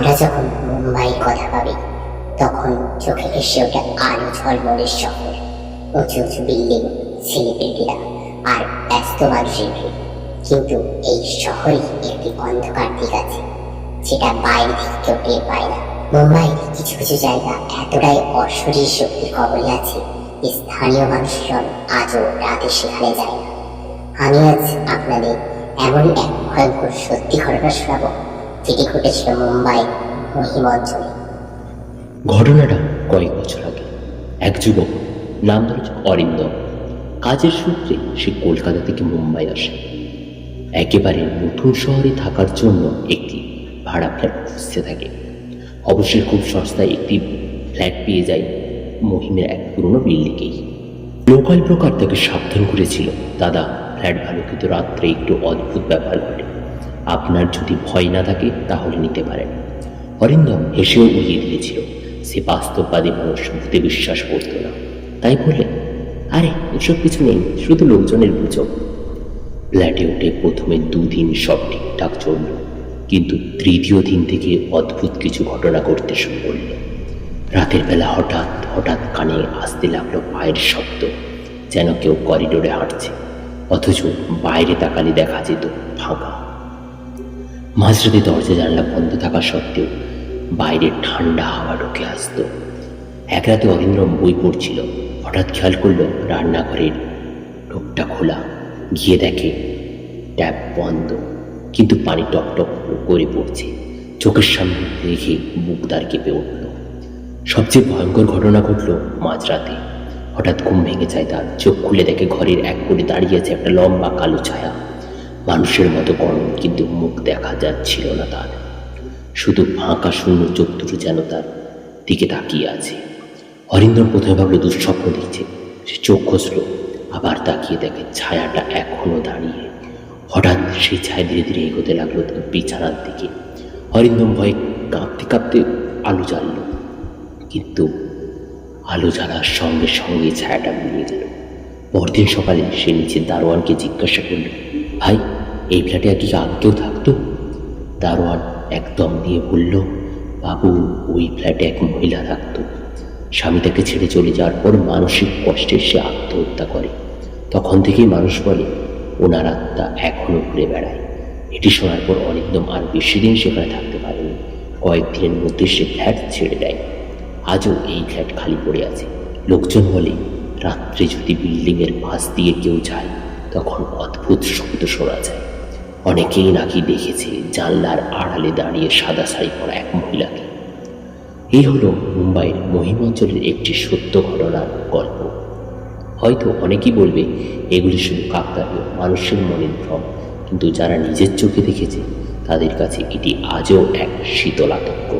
আমরা যখন মুম্বাই কথা ভাবি তখন চোখে এসে ওঠে আলো ঝলমলের শহর। উঁচু উঁচু বিল্ডিং সেলিব্রিটিরা আর ব্যস্ত মানুষের কিন্তু এই শহরে একটি অন্ধকার দিক আছে, যেটা বাইরে থেকে কেউ টের পায় না। মুম্বাইয়ের কিছু কিছু জায়গা এতটাই অশরীর শক্তি কবলে আছে যে স্থানীয় মানুষজন আজও রাতে সেখানে যায় না। আমি আজ আপনাদের এমন এক ভয়ঙ্কর সত্যি ঘটনা শোনাবো। যেটি ঘটেছিল মুম্বাই মহিম অঞ্চলে ঘটনাটা কয়েক বছর আগে এক যুবক নাম ধরে অরিন্দম কাজের সূত্রে সে কলকাতা থেকে মুম্বাই আসে। একেবারে নতুন শহরে থাকার জন্য একটি ভাড়া ফ্ল্যাট খুঁজতে থাকে। অবশ্যই খুব সস্তায় একটি ফ্ল্যাট পেয়ে যায় মহিমের এক পুরনো বিল্ডিংয়েই লোকাল ব্রোকার তাকে সাবধান করেছিল। দাদা ফ্ল্যাট ভালো কিন্তু রাত্রে একটু অদ্ভুত ব্যাপার ঘটে আপনার যদি ভয় না থাকে, তাহলে নিতে পারেন। অরিন্দম হেসেও উড়িয়ে দিয়েছিল। সে বাস্তববাদী মানুষ ভূতে বিশ্বাস করত না। তাই বললে, আরে, এসব কিছু নেই, শুধু লোকজনের গুজব। ফ্ল্যাটে উঠে প্রথমে দুদিন সব ঠিকঠাক চলল, কিন্তু তৃতীয় দিন থেকে অদ্ভুত কিছু ঘটনা ঘটতে শুরু করল। রাতের বেলা হঠাৎ হঠাৎ কানে আসতে লাগল পায়ের শব্দ, যেন কেউ করিডোরে হাঁটছে, অথচ বাইরে তাকালে দেখা যেত ফাঁকা। মাঝরাতে দরজা জানলা বন্ধ থাকা সত্ত্বেও বাইরে ঠান্ডা হাওয়া ঢুকে আসতো। এক রাতে অরিন্দ্রম বই পড়ছিল। হঠাৎ খেয়াল করল রান্নাঘরের ঢোকটা খোলা। গিয়ে দেখে ট্যাপ বন্ধ, কিন্তু পানি টপ টপ করে পড়ছে। চোখের সামনে রেখে বুক দাঁড় কেঁপে উঠল। সবচেয়ে ভয়ঙ্কর ঘটনা ঘটলো মাঝরাতে। হঠাৎ ঘুম ভেঙে যায় তার। চোখ খুলে দেখে ঘরের এক কোণে দাঁড়িয়ে আছে একটা লম্বা কালো ছায়া। মানুষের মতো গরম কিন্তু মুখ দেখা যাচ্ছিল না তার। শুধু ফাঁকা শূন্য চোখ দুটো যেন তার দিকে তাকিয়ে আছে। হরিন্দর প্রথমে ভাবলো, দুঃস্বপ্ন দেখছে। সে চোখ খসল, আবার তাকিয়ে দেখে ছায়াটা এখনও দাঁড়িয়ে। হঠাৎ সেই ছায়া ধীরে ধীরে এগোতে লাগল তার বিছানার দিকে। হরিন্দম ভয়ে কাঁপতে কাঁপতে আলো জ্বালল, কিন্তু আলো জ্বালার সঙ্গে সঙ্গে ছায়াটা মিলিয়ে গেল পরদিন সকালে সে নিচে দারোয়ানকে জিজ্ঞাসা করল, ভাই এই ফ্ল্যাটে আর কি কেউ থাকতো। দারোয়ান একদম দিয়ে বলল, বাবু, ওই ফ্ল্যাটে এক মহিলা থাকতো। স্বামী তাকে ছেড়ে চলে যাওয়ার পর মানসিক কষ্টে সে আত্মহত্যা করে। তখন থেকেই মানুষ বলে, ওনার আত্মা এখনও ঘুরে বেড়ায়। এটি শোনার পর অনেকদম আর বেশি দিন সেখানে থাকতে পারেনি। কয়েকদিনের মধ্যে সে ফ্ল্যাট ছেড়ে দেয়। আজও এই ফ্ল্যাট খালি পড়ে আছে। লোকজন বলে, রাত্রে যদি বিল্ডিংয়ের পাশ দিয়ে কেউ যায়, তখন অদ্ভুত শব্দ শোনা যায়। অনেকেই নাকি দেখেছে জানলার আড়ালে দাঁড়িয়ে সাদা শাড়ি পরা এক মহিলাকে। এই হলো মুম্বাইয়ের মহিমাঞ্চলের একটি সত্য ঘটনার গল্প। হয়তো অনেকেই বলবে, এগুলি শুধু কাকতালীয় মানুষের মনের ভ্রম, কিন্তু যারা নিজের চোখে দেখেছে, তাদের কাছে এটি আজও এক শীতল আতঙ্ক